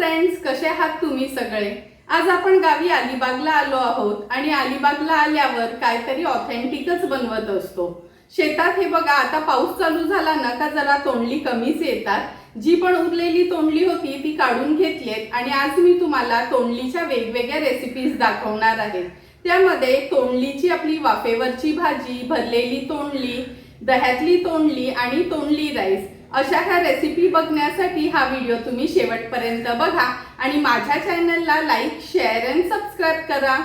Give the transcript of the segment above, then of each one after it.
Friends कसे आहात तुम्ही सगळे? आज आपण गावी अलिबागला आलो आहोत आणि अलिबागला आल्यावर काहीतरी ऑथेंटिकच बनवत असतो. शेतात हे बघा आता पाऊस चालू झाला ना का जरा तोंडली कमीच येतात. जी पण उरलेली तोंडली होती ती काढून घेतलीत आणि आज मी तुम्हाला तोंडलीच्या वेगवेगळ्या रेसिपीज दाखवणार आहे. त्यामध्ये तोंडलीची आपली वाफेवरची भाजी भरलेली तोंडली दह्यातली तोंडली आणि तोंडली राईस अशा ह्या रेसिपी बघण्यासाठी हा व्हिडिओ तुम्ही शेवटपर्यंत बघा आणि माझ्या चॅनलला लाईक शेअर अँड सबस्क्राईब करा.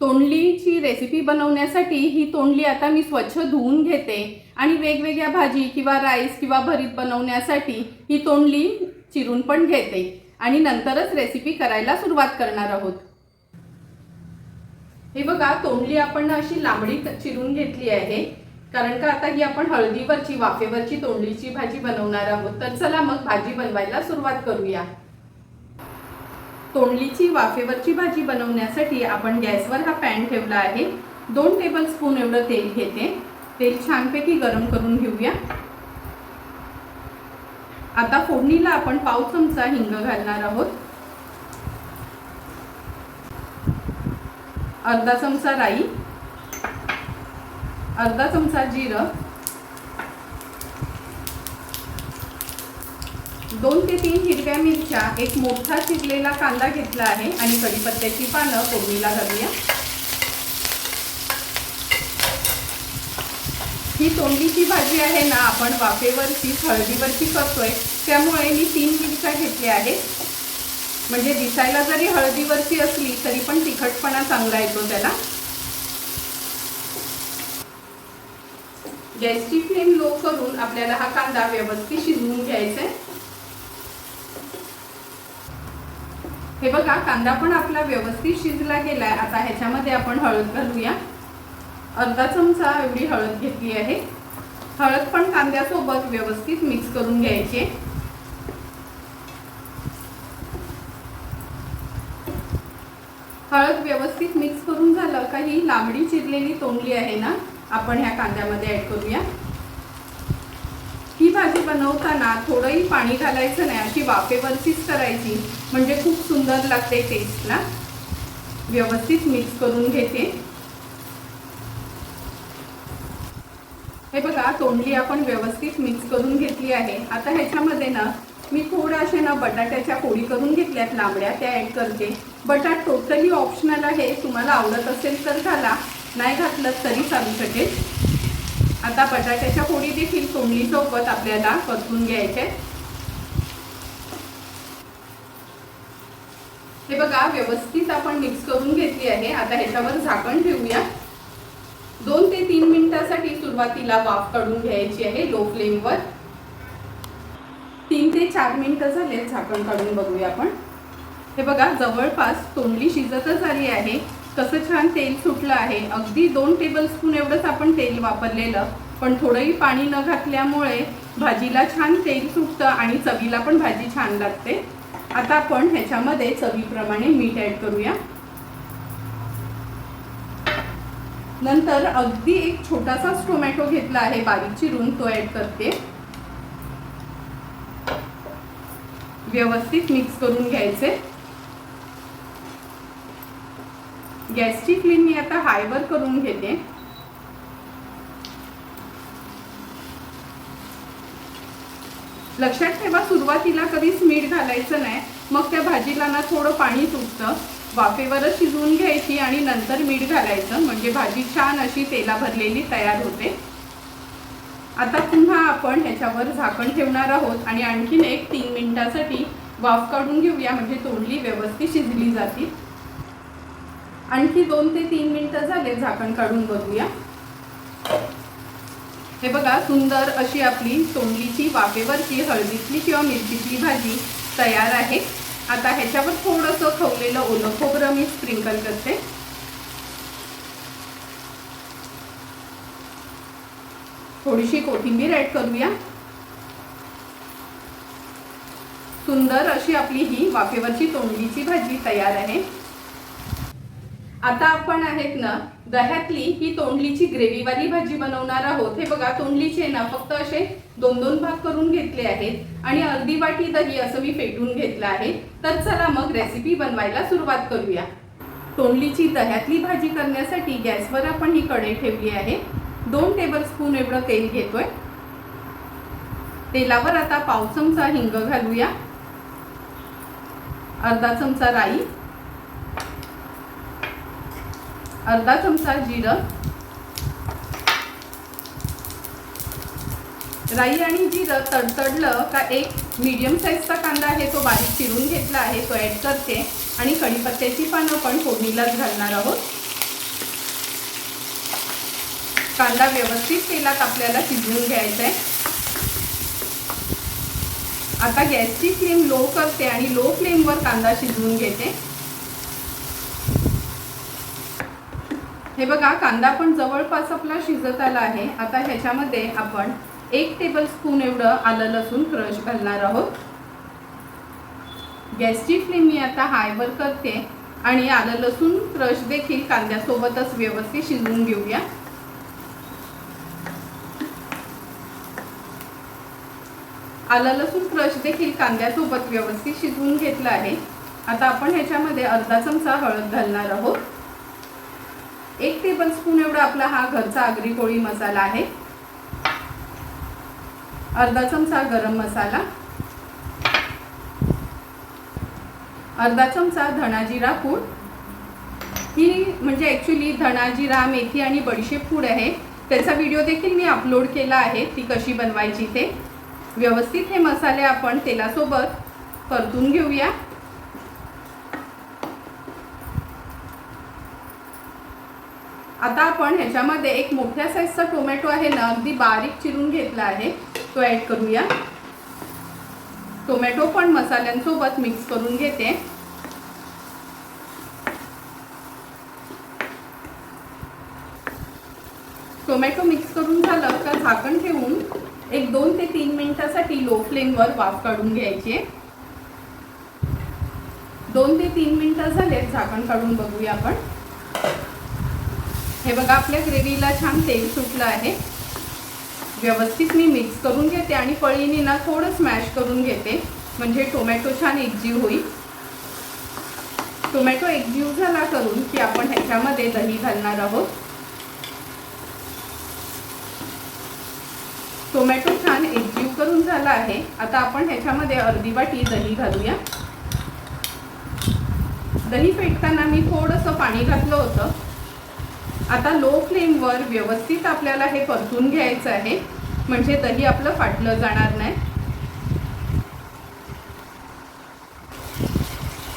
तोंडलीची रेसिपी बनवण्यासाठी ही तोंडली आता मी स्वच्छ धुवून घेते आणि वेगवेगळ्या भाजी किंवा राईस किंवा भरीत बनवण्यासाठी ही तोंडली चिरून पण घेते आणि नंतरच रेसिपी करायला सुरुवात करणार आहोत. हे बघा तोंडली आपण अशी लांबडी चिरून घेतली आहे. कारण का आता ही आपण हळदीवरची वाफेवरची तोंडलीची भाजी बनवणार आहोत. तर चला मग भाजी बनवायला सुरुवात करूया. तोंडलीची वाफेवरची भाजी बनवण्यासाठी आपण गॅसवर हा पॅन ठेवला आहे. दोन टेबल स्पून एवढं तेल घेते. तेल छानपैकी गरम करून घेऊया. आता फोडणीला आपण पाव चमचा हिंग घालणार आहोत. अर्धा चमचा राई. अर्धा चमचा जिरं. दोन ते तीन हिरव्या मिरच्या एक मोठा चिरलेला कांदा घेतला आहे आणि कढीपत्त्याची पानं फोडणीला घालूया. ही तोंडीची भाजी आहे ना आपण वाफेवरची हळदीवरची करतोय. त्यामुळे मी तीन मिरच्या घेतल्या आहेत. म्हणजे दिसायला जरी हळदीवरची असली तरी पण तिखटपणा चांगला येतो त्याला. गॅसची फ्लेम लो करून आपल्याला हा कांदा व्यवस्थित शिजवून घ्यायचा आहे. हे बघा कांदा पण आपला व्यवस्थित शिजला गेलाय. आता ह्याच्यामध्ये आपण हळद घालूया. अर्धा चमचा एवढी हळद घेतली आहे. हळद पण कांद्यासोबत व्यवस्थित मिक्स करून घ्यायची हळद व्यवस्थित मिक्स करून झालं का ही लांबडी चिरलेली तोंडली आहे ना? आपण ह्या कांद्यामध्ये ऍड करूया. ही भाजी बनवताना थोडंही पाणी घालायचं नाही अशी वाफेवरचीच करायची. म्हणजे खूप सुंदर लागते टेस्टला व्यवस्थित मिक्स करून घेते. हे बघा तोंडली आपण व्यवस्थित मिक्स करून घेतली आहे. आता ह्याच्यामध्ये ना मी थोड्याशा ना बटाट्याच्या फोडी करून घेतल्यात लांबड्या त्या ऍड करते. बटाट टोटली ऑप्शनल आहे. तुम्हाला आवडत असेल तर घाला. नाही घातलं तरी चालू शकेल. आता बटाट्याच्या फोडी देखील तोंडली सोबत आपल्याला परतून घ्यायचे हे बघा व्यवस्थित आपण मिक्स करून घेतली आहे. आता ह्याच्यावर झाकण ठेवूया. दोन ते तीन मिनिटासाठी सुरुवातीला वाफ काढून घ्यायची आहे लो फ्लेमवर तीन ते चार मिनटं झाले झाकण काढून बघूया आपण. हे बघा जवळपास तोंडली शिजतच आली आहे. कसं छान तेल सुटलं आहे. अगदी दोन टेबलस्पून एवढंच आपण तेल वापरलेलं. पण थोडंही पाणी न घातल्यामुळे भाजीला छान तेल सुटतं आणि चवीला पण भाजी छान लागते. आता आपण ह्याच्यामध्ये चवीप्रमाणे मीठ ऍड करूया. नंतर अगदी एक छोटासाच टोमॅटो घेतला आहे. बारीक चिरून तो ऍड करते. व्यवस्थित मिक्स करून घ्यायचे. गॅसची फ्लेम मी आता हायवर करून घेते. लक्षात ठेवा सुरुवातीला कधीच मीठ घालायचं नाही. मग त्या भाजीला ना थोडं पाणी सुटतं वाफेवरच शिजवून घ्यायची आणि नंतर मीठ घालायचं. म्हणजे भाजी छान अशी तेला भरलेली तयार होते. आता पुन्हा आपण ह्याच्यावर झाकण ठेवणार आहोत आणि आणखीन एक तीन मिनिटासाठी वाफ काढून घेऊया. म्हणजे तोंडली व्यवस्थित शिजली जातील. आणखी दोन ते तीन मिनटं झाले झाकण काढून बघूया. हे बघा सुंदर अशी आपली तोंडलीची वाफेवरची हळदीतली किंवा मिरचीतली भाजी तयार आहे. आता ह्याच्यावर थोडंसं खवलेलं ओलं खोबरं मी स्प्रिंकल करते. थोडीशी कोथिंबीर ऍड करूया. सुंदर अशी आपली ही वाफेवरची तोंडलीची भाजी तयार आहे. आता आपण आहेत ना दह्यातली ही तोंडलीची ग्रेव्हीवाली भाजी बनवणार आहोत. हे बघा तोंडलीचे ना फक्त असे दोन दोन भाग करून घेतले आहेत आणि अर्धी वाटी दही असं मी फेटून घेतलं आहे. तर चला मग रेसिपी बनवायला सुरुवात करूया. तोंडलीची दह्यातली भाजी करण्यासाठी गॅसवर आपण ही कढई ठेवली आहे. दोन टेबलस्पून एवढं तेल घेतोय. तेलावर आता पाव चमचा हिंग घालूया. अर्धा चमचा राई. अर्धा चमचा जिरं. राई आणि जिरं तडतडलं का एक मीडियम साईजचा कांदा आहे तो बारीक चिरून घेतला आहे तो ॲड करते. आणि कढीपत्त्याची पानं पण फोडणीलाच घालणार आहोत. कांदा व्यवस्थित तेलात आपल्याला शिजवून घ्यायचा आहे आता गॅसची फ्लेम लो करते आणि लो फ्लेमवर कांदा शिजवून घेते. हे बघा कांदा पण जवळपास आपला शिजत आला आहे. आता ह्याच्यामध्ये आपण एक टेबल स्पून एवढं आलं लसूण क्रश घालणार आहोत. गॅसची फ्लेम मी आता हायवर करते आणि आलं लसूण क्रश देखील कांद्यासोबतच व्यवस्थित शिजवून घेऊया. आलं लसूण क्रश देखील कांद्यासोबत व्यवस्थित शिजवून घेतलं आहे. आता आपण ह्याच्यामध्ये अर्धा चमचा हळद घालणार आहोत. एक टेबल स्पून एवढा आपला हा घरचा आगरी कोळी मसाला आहे. अर्धा चमचा गरम मसाला. अर्धा चमचा धणाजिरा फूड पूड. ही म्हणजे ॲक्च्युली धणाजिरा मेथी आणि बडीशेप पूड आहे. त्याचा व्हिडिओ देखील मी अपलोड केला आहे ती कशी बनवायची ते. व्यवस्थित हे मसाले आपण तेलासोबत परतून घेऊया. आता आपण ह्याच्यामध्ये एक मोठ्या साईजचा टोमॅटो आहे ना अगदी बारीक चिरून घेतला आहे. तो ॲड करूया. टोमॅटो पण मसाल्यांसोबत मिक्स करून घेते. टोमॅटो मिक्स करून झालं का झाकण ठेवून एक दोन ते तीन मिनिटासाठी लो फ्लेमवर वाफ काढून घ्यायची दोन ते तीन मिनिटं झालेत झाकण काढून बघूया आपण. हे बघा आपल्या ग्रेव्हीला छान तेल सुटलं आहे. व्यवस्थित मी मिक्स करून घेते आणि पळीने ना थोडं स्मॅश करून घेते. म्हणजे टोमॅटो छान एकजीव होईल. टोमॅटो एकजीव झाला करून की आपण ह्याच्यामध्ये दही घालणार आहोत. टोमॅटो छान एकजीव करून झाला आहे. आता आपण ह्याच्यामध्ये अर्धी वाटी दही घालूया. दही फेटताना मी थोडंसं पाणी घातलं होतं. आता लो फ्लेमवर व्यवस्थित आपल्याला हे परतून घ्यायचं आहे. म्हणजे दही आपलं फाटलं जाणार नाही.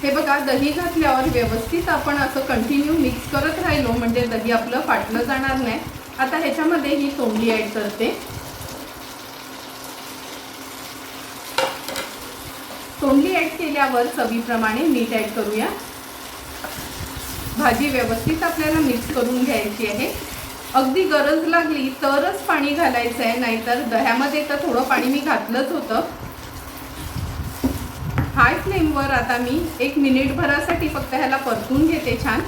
हे बघा दही घातल्यावर व्यवस्थित आपण असं कंटिन्यू मिक्स करत राहिलो म्हणजे दही आपलं फाटलं जाणार नाही. आता ह्याच्यामध्ये ही तोंडी ॲड करते. तोंडली ॲड केल्यावर चवीप्रमाणे मीठ ॲड करूया. भाजी व्यवस्थित आपल्याला मिक्स करून घ्यायची आहे. अगदी गरज लागली तरच पाणी घालायचं आहे नाहीतर दह्यामध्ये तर थोडं पाणी मी घातलंच होतं. हाय फ्लेमवर आता मी एक मिनिटभरासाठी फक्त ह्याला परतून घेते छान.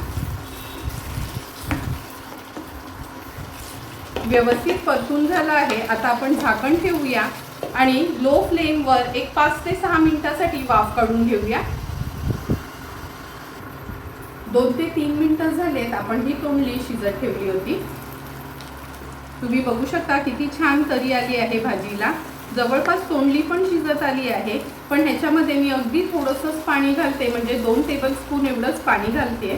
व्यवस्थित परतून झालं आहे. आता आपण झाकण ठेवूया आणि लो फ्लेमवर एक पाच ते सहा मिनिटासाठी वाफ काढून घेऊया. दोन ते तीन मिनिटं झालेत आपण ही तोंडली शिजत ठेवली होती. तुम्ही बघू शकता किती छान तरी आली आहे भाजीला. जवळपास तोंडली पण शिजत आली आहे पण ह्याच्यामध्ये मी अगदी थोडंसंच पाणी घालते म्हणजे दोन टेबल स्पून एवढंच पाणी घालते.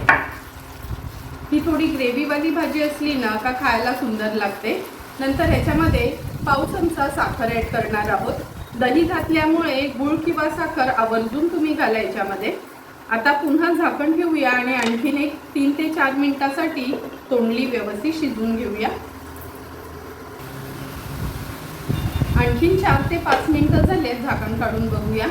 ही थोडी ग्रेव्हीवाली भाजी असली ना का खायला सुंदर लागते. नंतर ह्याच्यामध्ये पाव चमचा साखर ॲड करणार आहोत. दही घातल्यामुळे गुळ किंवा साखर आवर्जून तुम्ही घाला याच्यामध्ये आता पुन्हा झाकण ठेवूया आणि आणखीन एक तीन ते चार मिनिटासाठी तोंडली व्यवस्थित शिजवून घेऊया. आणखीन चार ते पाच मिनिटं झाले झाकण काढून बघूया.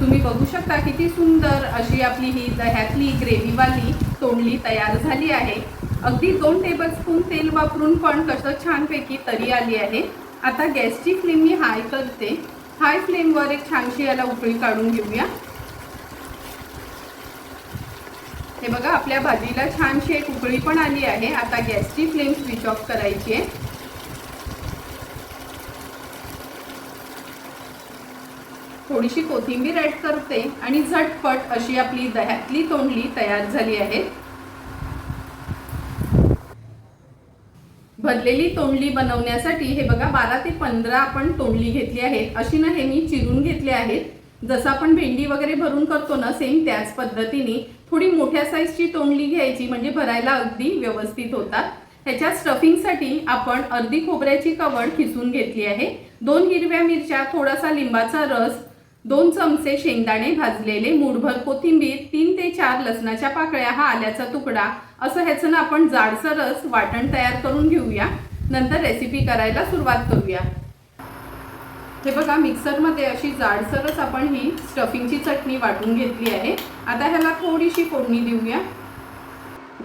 तुम्ही बघू शकता किती सुंदर अशी आपली ही दह्यातली ग्रेव्हीवाली तोंडली तयार झाली आहे. अगदी दोन टेबलस्पून तेल वापरून पण कसं छानपैकी तरी आली आहे. आता गॅसची फ्लेम मी हाय करते. हाय फ्लेमवर एक छानशी याला उकळी काढून घेऊया. हे बघा आपल्या भाजीला छानशी एक उकळी पण आली आहे. आता गॅसची फ्लेम स्विच ऑफ करायची आहे. थोडीशी कोथिंबीर ऍड करते आणि झटपट अशी आपली दह्यातली तोंडली तयार झाली आहे. भरलेली तोंडली बनवण्यासाठी हे बघा बारा ते पंधरा आपण तोंडली घेतली आहेत. अशी ना हे मी चिरून घेतले आहेत. जसं आपण भेंडी वगैरे भरून करतो ना सेम त्याच पद्धतीने थोडी मोठ्या साईजची तोंडली घ्यायची म्हणजे भरायला अगदी व्यवस्थित होतात. ह्याच्या स्टफिंगसाठी आपण अर्धी खोबऱ्याची कवड खिसून घेतली आहे. दोन हिरव्या मिरच्या थोडासा लिंबाचा रस दोन चमचे शेंगदाणे भाजलेले मूठभर कोथिंबीर तीन ते चार लसणाच्या पाकळ्या हा आल्याचा तुकडा असं ह्याचं ना आपण जाडसरच वाटण तयार करून घेऊया. नंतर रेसिपी करायला सुरुवात करूया. हे बघा मिक्सरमध्ये अशी जाडसरच आपण ही स्टफिंगची चटणी वाटून घेतली आहे. आता ह्याला थोडीशी फोडणी देऊया.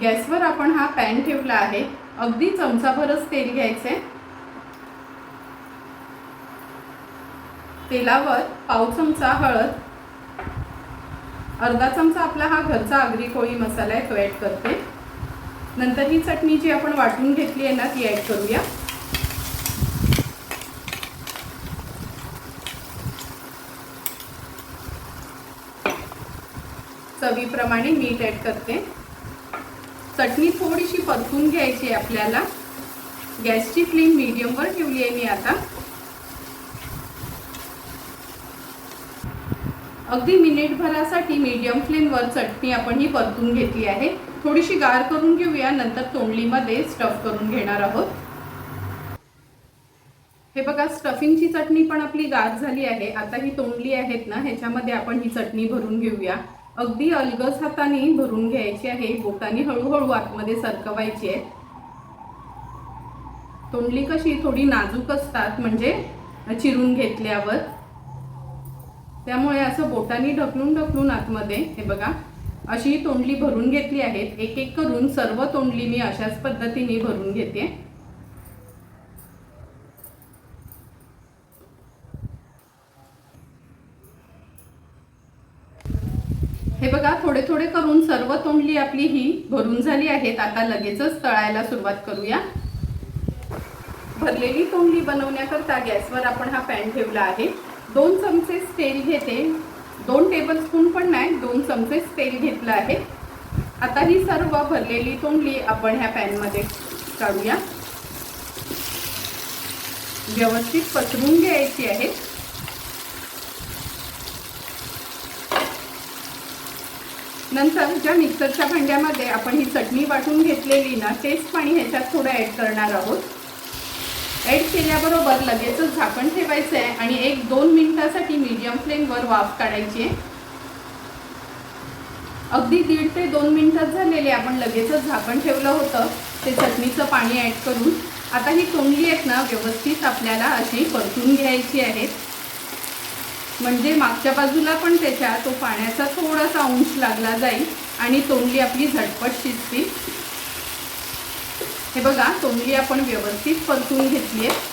गॅसवर आपण हा पॅन ठेवला आहे. अगदी चमचाभरच तेल घ्यायचंय तेलावर पाव चमचा हळद अर्धा चमचा आपला हा घरचा आगरी कोळी मसाला आहे तो ॲड करते. नंतर ही चटणी जी आपण वाटून घेतली आहे ना ती ॲड करूया. चवीप्रमाणे मीठ ॲड करते. चटणी थोडीशी परतून घ्यायची आहे आपल्याला. गॅसची फ्लेम मिडियमवर ठेवली आहे मी आता. अगदी मिनिटभरासाठी मीडियम फ्लेमवर चटणी आपण ही परतून घेतली आहे. थोडीशी गार करून घेऊया नंतर तोंडलीमध्ये स्टफ करून घेणार आहोत. हे बघा स्टफिंगची चटणी पण आपली गार झाली आहे. आता ही तोंडली आहेत ना ह्याच्यामध्ये आपण ही चटणी भरून घेऊया. अगदी अलगस हाताने भरून घ्यायची आहे. बोटाने हळूहळू आतमध्ये सरकवायची आहे. तोंडली कशी थोडी नाजूक असतात म्हणजे चिरून घेतल्यावर. त्यामुळे असं बोटाने ढकलून ढकलून आतमध्ये हे बघा अशी तोंडली भरून घेतली आहेत. एक एक करून सर्व तोंडली मी अशाच पद्धतीने भरून घेते हे बघा थोडे थोडे करून सर्व तोंडली आपली ही भरून झाली आहेत. आता लगेचच तळायला सुरुवात करूया. भरलेली तोंडली बनवण्याकरता गॅसवर आपण हा पॅन ठेवला आहे. दोन चमचेस तेल घेते. दोन टेबल स्पून पण नाही दोन चमचेच तेल घेतलं आहे. आता ही सर्व भरलेली तोंडली आपण ह्या पॅनमध्ये काढूया. व्यवस्थित पसरून घ्यायची आहे. नंतर ज्या मिक्सरच्या भांड्यामध्ये आपण ही चटणी वाटून घेतलेली ना तेच पाणी ह्याच्यात थोडं ॲड करणार आहोत. ॲड केल्याबरोबर लगेचच झाकण ठेवायचं आहे आणि एक दोन मिनिटासाठी मीडियम फ्लेमवर वाफ काढायची आहे. अगदी दीड ते दोन मिनिटात झालेले आपण लगेचच झाकण ठेवलं होतं. ते चटणीचं पाणी ॲड करून आता ही तोंडली आहेत ना व्यवस्थित आपल्याला अशी परतून घ्यायची आहेत. म्हणजे मागच्या बाजूला पण त्याच्या तो पाण्याचा थोडासा अंश लागला जाईल आणि तोंडली आपली झटपट शिजतील हे बघा तोंडली आपण व्यवस्थित परतून घेतली आहे.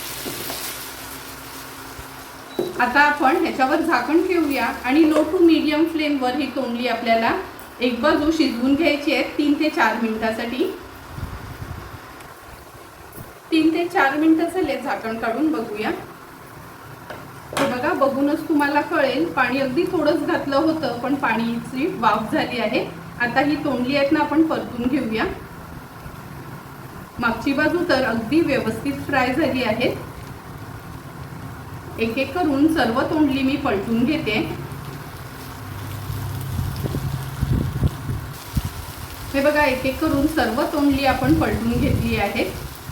आता आपण ह्याच्यावर झाकण ठेवूया आणि लो टू मीडियम फ्लेमवर ही तोंडली आपल्याला एक बाजू शिजवून घ्यायची आहे तीन ते चार मिनिटासाठी. तीन ते चार मिनिटं झाले झाकण काढून बघूया. बघा बघूनच तुम्हाला कळेल. पाणी अगदी थोडंच घातलं होतं पण पाणीची वाफ झाली आहे. आता ही तोंडली आहेत ना आपण परतून घेऊया. मागची बाजू तर अगदी व्यवस्थित फ्राय झाली आहे. एक एक करून सर्व तोंडली मी पलटून घेते. हे बघा एक एक करून सर्व तोंडली आपण पलटून घेतली आहे.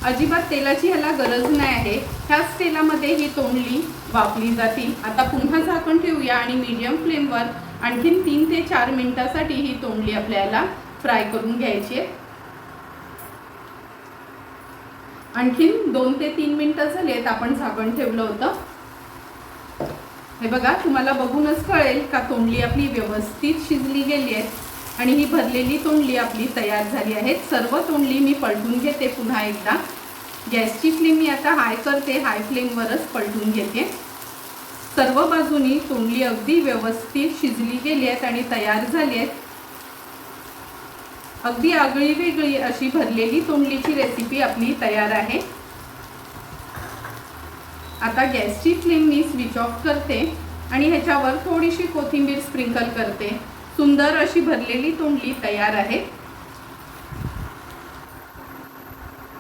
अजिबात तेलाची ह्याला गरज नाही आहे. ह्याच तेलामध्ये ही तोंडली वापली जातील. आता पुन्हा झाकण ठेवूया आणि मीडियम फ्लेमवर आणखीन तीन ते चार मिनिटासाठी ही तोंडली आपल्याला फ्राय करून घ्यायची आहे. आणखीन दोन ते तीन मिनटं झालेत आपण झाकण ठेवलं होतं. हे बघा तुम्हाला बघूनच कळेल का तोंडली आपली व्यवस्थित शिजली गेली आहे. आणि ही भरलेली तोंडली आपली तयार झाली आहे. सर्व तोंडली मी पलटून घेते पुन्हा एकदा. गॅसची फ्लेम मी आता हाय करते. हाय फ्लेमवरच पलटून घेते. सर्व बाजूनी तोंडली अगदी व्यवस्थित शिजली गेली आहेत आणि तयार झाली आहेत. अगदी आगळी वेगळी अशी भरलेली तोंडलीची रेसिपी आपली तयार आहे. आता गॅसची फ्लेम मी स्विच ऑफ करते आणि ह्याच्यावर थोडीशी कोथिंबीर स्प्रिंकल करते. सुंदर अशी भरलेली तोंडली तयार आहे.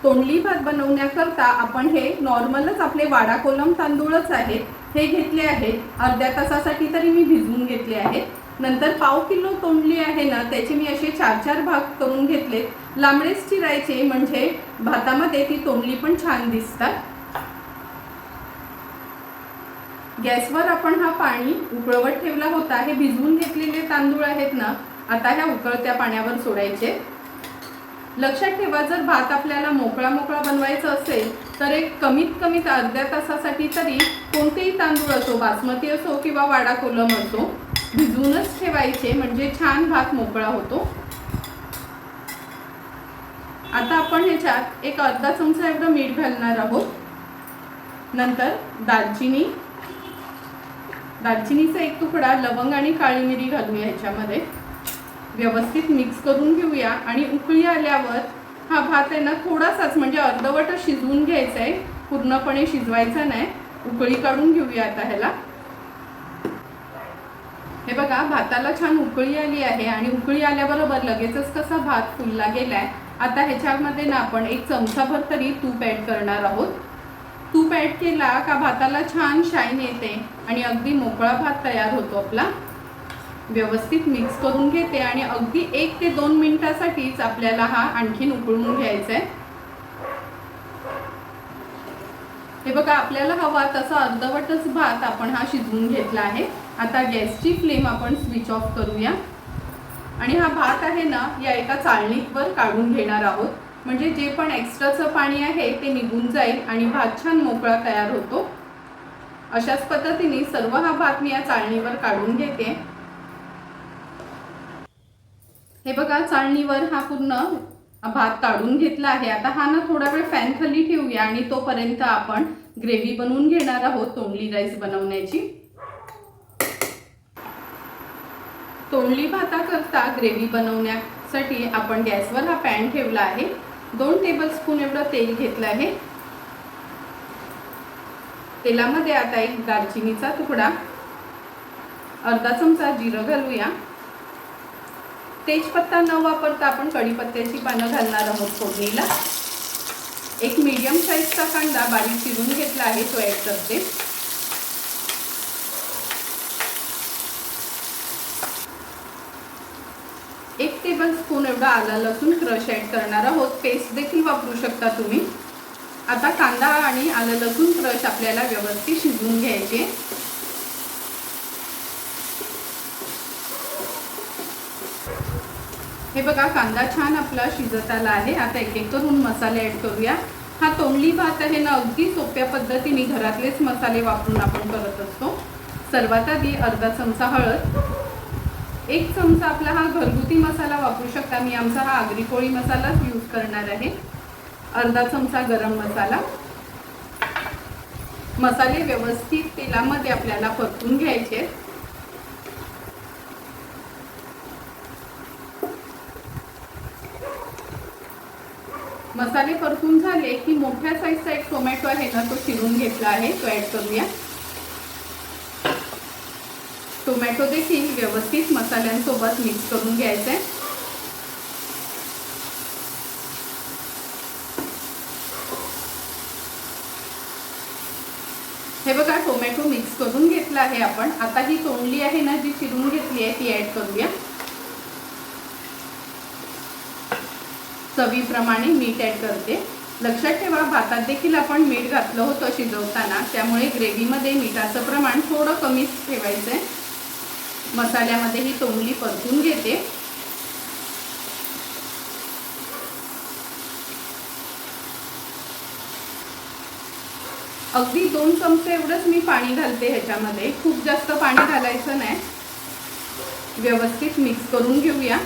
तोंडली भात बनवण्याकरता आपण हे नॉर्मलच आपले वाडा कोलम तांदूळच आहेत हे घेतले आहेत. अर्ध्या तासासाठी तरी मी भिजवून घेतले आहेत. नंतर पाव किलो तोंडली आहे ना त्याचे मी असे चार चार भाग करून घेतले लांबडेच चिरायचे म्हणजे भातामध्ये ती तोंडली पण छान दिसतात. गॅसवर आपण हा पाणी उकळवत ठेवला होता. हे भिजवून घेतलेले तांदूळ आहेत ना आता ह्या उकळत्या पाण्यावर सोडायचे. लक्षात ठेवा जर भात आपल्याला मोकळा मोकळा बनवायचा असेल तर एक कमीत कमी अर्ध्या तासासाठी तरी कोणतेही तांदूळ असो बासमती असो किंवा वाडा कोलम असो भिजवूनच ठेवायचे म्हणजे छान भात मोकळा होतो. आता आपण ह्याच्यात एक अर्धा चमचा एवढं मीठ घालणार आहोत. नंतर दालचिनी दालचिनीचा एक तुकडा लवंग आणि काळी मिरी घालूया ह्याच्यामध्ये. व्यवस्थित मिक्स करून घेऊया. आणि उकळी आल्यावर हा भात आहे ना थोडासाच म्हणजे अर्धवट शिजवून घ्यायचा आहे पूर्णपणे शिजवायचा नाही. उकळी काढून घेऊया आता ह्याला. हे बघा भाताला छान उकळी आली आहे. आणि उकळी आल्याबरोबर लगेचच कसा भात फुलला गेलाय. आता ह्याच्यामध्ये ना आपण एक चमचाभर तरी तूप ॲड करणार आहोत. तूप ॲड केला का भाताला छान शाईन येते आणि अगदी मोकळा भात तयार होतो आपला? व्यवस्थित मिक्स करून घेते आणि अगदी एक ते दोन मिनिटासाठीच आपल्याला हा आणखीन उकळून घ्यायचा आहे हे बघा आपल्याला हवा तसा अर्धवटच भात आपण हा शिजवून घेतला आहे. आता गॅसची फ्लेम आपण स्विच ऑफ करूया. आणि हा भात आहे ना या एका चाळणीवर काढून घेणार आहोत. म्हणजे जे पण एक्स्ट्राचं पाणी आहे ते निघून जाईल आणि भात छान मोकळा तयार होतो. अशाच पद्धतीने सर्व हा भात मी या चाळणीवर काढून घेते. हे बघा चाळणीवर हा पूर्ण भात काढून घेतला आहे. आता हा ना थोडा वेळ फॅन खाली ठेवूया आणि तोपर्यंत आपण ग्रेव्ही बनवून घेणार आहोत तोंडली राईस बनवण्याची. तोंडली भाताकरता ग्रेव्ही बनवण्यासाठी आपण गॅसवर हा पॅन ठेवला आहे. दोन टेबलस्पून एवढं तेल घेतलं आहे. तेलामध्ये आता एक दालचिनीचा तुकडा अर्धा चमचा जिरं घालूया. तेजपत्ता न वापरता आपण कढीपत्त्याची पानं घालणार आहोत फोडणीला. एक मीडियम साईजचा कांदा बारीक चिरून घेतला आहे तो ॲड करते. एक टेबल स्पून एवढा आला लसूण क्रश ॲड करणार आहोत. पेस्ट देखील वापरू शकता तुम्ही. आता कांदा आणि आलं लसूण क्रश आपल्याला व्यवस्थित शिजवून घ्यायचे. हे बघा कांदा छान आपला शिजत आला आहे. आता एक एक करून मसाले ॲड करूया. हा तोंडली भात आहे ना अगदी सोप्या पद्धतीने घरातलेच मसाले वापरून आपण करत असतो. सर्वात आधी अर्धा चमचा हळद. एक चमचा आपला हा घरगुती मसाला वापरू शकता. मी आमचा हा आगरी कोळी मसालाच यूज करणार आहे. अर्धा चमचा गरम मसाला. मसाले व्यवस्थित तेलामध्ये आपल्याला परतून घ्यायचे मसाले परतून झाले की मोठ्या साईजचा एक टोमॅटो आहे ना तो चिरून घेतला आहे. तो ॲड करूया. टोमॅटो देखील व्यवस्थित मसाल्यांसोबत मिक्स करून घ्यायचं आहे हे बघा टोमॅटो मिक्स करून घेतला आहे आपण. आता ही तोंडली आहे ना जी चिरून घेतली आहे ती ॲड करूया. चवीप्रमाणे मीठ ॲड करते. लक्षात ठेवा भातात देखील आपण मीठ घातलं होतं शिजवताना. त्यामुळे ग्रेव्हीमध्ये मिठाचं प्रमाण थोडं कमीच ठेवायचं आहे मसाल्यामध्ये ही तोंडली परतून घेते. अगदी दोन चमचे एवढंच मी पाणी घालते ह्याच्यामध्ये. खूप जास्त पाणी घालायचं नाही. व्यवस्थित मिक्स करून घेऊया.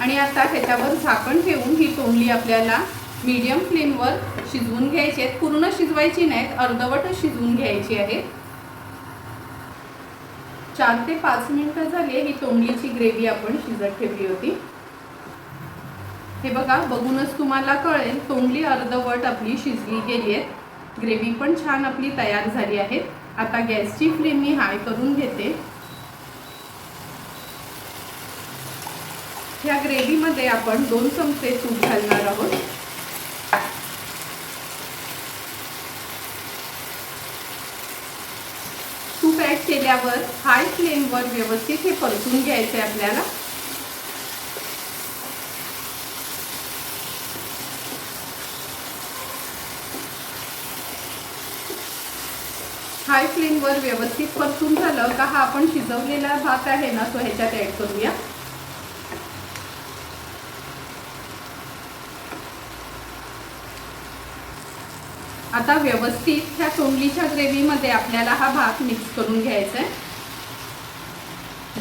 आणि आता ह्याच्यावर झाकण ठेवून ही तोंडली आपल्याला मीडियम फ्लेमवर शिजवून घ्यायची आहेत पूर्ण शिजवायची नाहीत अर्धवटच शिजवून घ्यायची आहेत चार ते पाच मिनटं झाली ही तोंडलीची ग्रेव्ही आपण शिजत ठेवली होती. हे बघा बघूनच तुम्हाला कळेल तोंडली अर्धवट आपली शिजली गेली आहे. ग्रेव्ही पण छान आपली तयार झाली आहे. आता गॅसची फ्लेम मी हाय करून घेते. ह्या ग्रेव्हीमध्ये आपण दोन चमचे तूप घालणार आहोत. झाल्यावर हाय फ्लेमवर व्यवस्थित हे परतून घ्यायचं आहे आपल्याला हाय फ्लेमवर व्यवस्थित परतून झालं का हा आपण शिजवलेला भात आहे ना तो ह्याच्यात ॲड करूया. आता व्यवस्थित ह्या तोंडलीच्या ग्रेव्हीमध्ये आपल्याला हा भात मिक्स करून घ्यायचा आहे.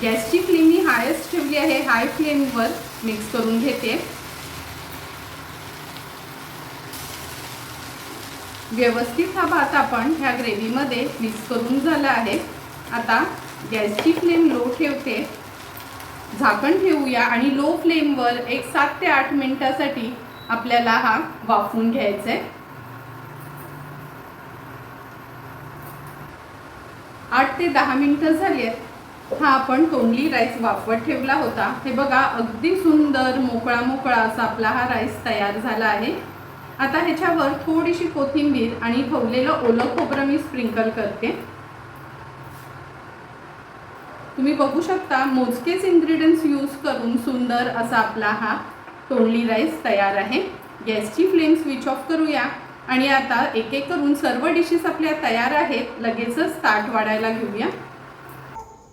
गॅसची फ्लेम मी हायस्ट ठेवली आहे. हाय फ्लेमवर मिक्स करून घेते. व्यवस्थित हा भात आपण ह्या ग्रेव्हीमध्ये मिक्स करून झाला आहे. आता गॅसची फ्लेम लो ठेवते. झाकण ठेवूया आणि लो फ्लेमवर एक सात ते आठ मिनिटासाठी आपल्याला हा वाफवून घ्यायचा आहे. आठ ते दहा मिनिटं झाली आहेत. हा आपण तोंडली राईस वाफवत ठेवला होता. हे बघा अगदी सुंदर मोकळा मोकळा असा आपला हा राईस तयार झाला आहे. आता ह्याच्यावर थोडीशी कोथिंबीर आणि ठेवलेलं ओलं खोबरं मी स्प्रिंकल करते. तुम्ही बघू शकता मोजकेच इन्ग्रेडियंट्स यूज करून सुंदर असा आपला हा तोंडली राईस तयार आहे. गॅसची फ्लेम स्विच ऑफ करूया. आणि आता एक एक करून सर्व डिशेस आपल्या तयार आहेत. लगेचच ताट वाढायला घेऊया.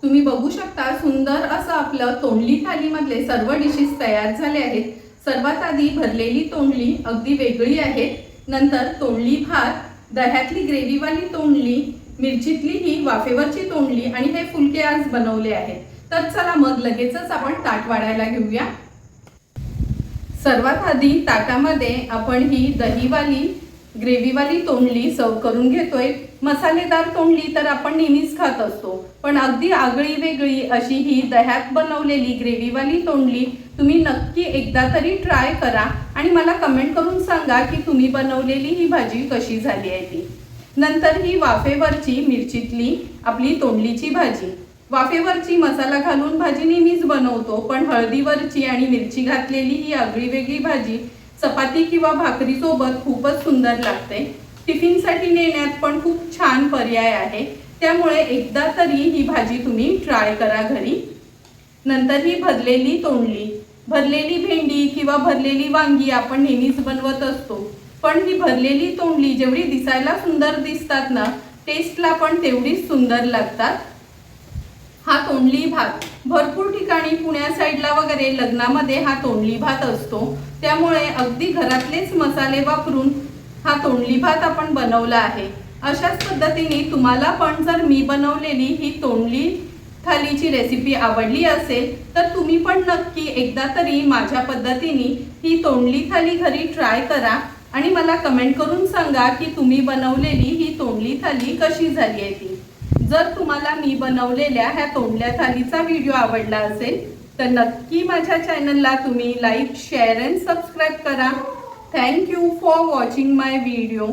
तुम्ही बघू शकता सुंदर असं आपलं तोंडली थालीमधले सर्व डिशेस तयार झाले आहेत. सर्वात आधी भरलेली तोंडली अगदी वेगळी आहे. नंतर तोंडली भात दह्यातली ग्रेव्हीवाली तोंडली मिरचीतली ही वाफेवरची तोंडली आणि हे फुलके आज बनवले आहेत. तर चला मग लगेचच आपण ताट वाढायला घेऊया. सर्वात आधी ताटामध्ये आपण ही दहीवाली ग्रेव्हीवाली तोंडली सर्व करून घेतोय. मसालेदार तोंडली तर आपण नेहमीच खात असतो. पण अगदी आगळी वेगळी अशी ही दह्यात बनवलेली ग्रेव्हीवाली तोंडली तुम्ही नक्की एकदा तरी ट्राय करा आणि मला कमेंट करून सांगा की तुम्ही बनवलेली ही भाजी कशी झाली आहे ती. नंतर ही वाफेवरची मिरचीतली आपली तोंडलीची भाजी. वाफेवरची मसाला घालून भाजी नेहमीच बनवतो पण हळदीवरची आणि मिरची घातलेली ही आगळी वेगळी भाजी चपाती किंवा भाकरीसोबत खूपच सुंदर लागते. टिफिनसाठी नेण्यात पण खूप छान पर्याय आहे. त्यामुळे एकदा तरी ही भाजी तुम्ही ट्राय करा घरी. नंतर ही भरलेली तोंडली. भरलेली भेंडी किंवा भरलेली वांगी आपण नेहमीच बनवत असतो. पण ही भरलेली तोंडली जेवढी दिसायला सुंदर दिसतात ना टेस्टला पण तेवढीच सुंदर लागतात. हा तोंडली भात. भरपूर ठिकाणी पुण्या साईडला वगैरे लग्नामध्ये हा तोंडली भात असतो. त्यामुळे अगदी घरातलेच मसाले वापरून हा तोंडली भात आपण बनवला आहे. अशाच पद्धतीने तुम्हाला पण जर मी बनवलेली ही तोंडली थालीची रेसिपी आवडली असेल तर तुम्ही पण नक्की एकदा तरी माझ्या पद्धतीने ही तोंडली थाली घरी ट्राय करा आणि मला कमेंट करून सांगा की तुम्ही बनवलेली ही तोंडली थाली कशी झाली आहे ती. जर तुम्हाला मी बनवलेल्या ह्या तोंडल्या थालीचा व्हिडिओ आवडला असेल तर नक्की माझ्या चॅनलला तुम्ही लाईक शेअर अँड सबस्क्राईब करा. Thank you for watching my video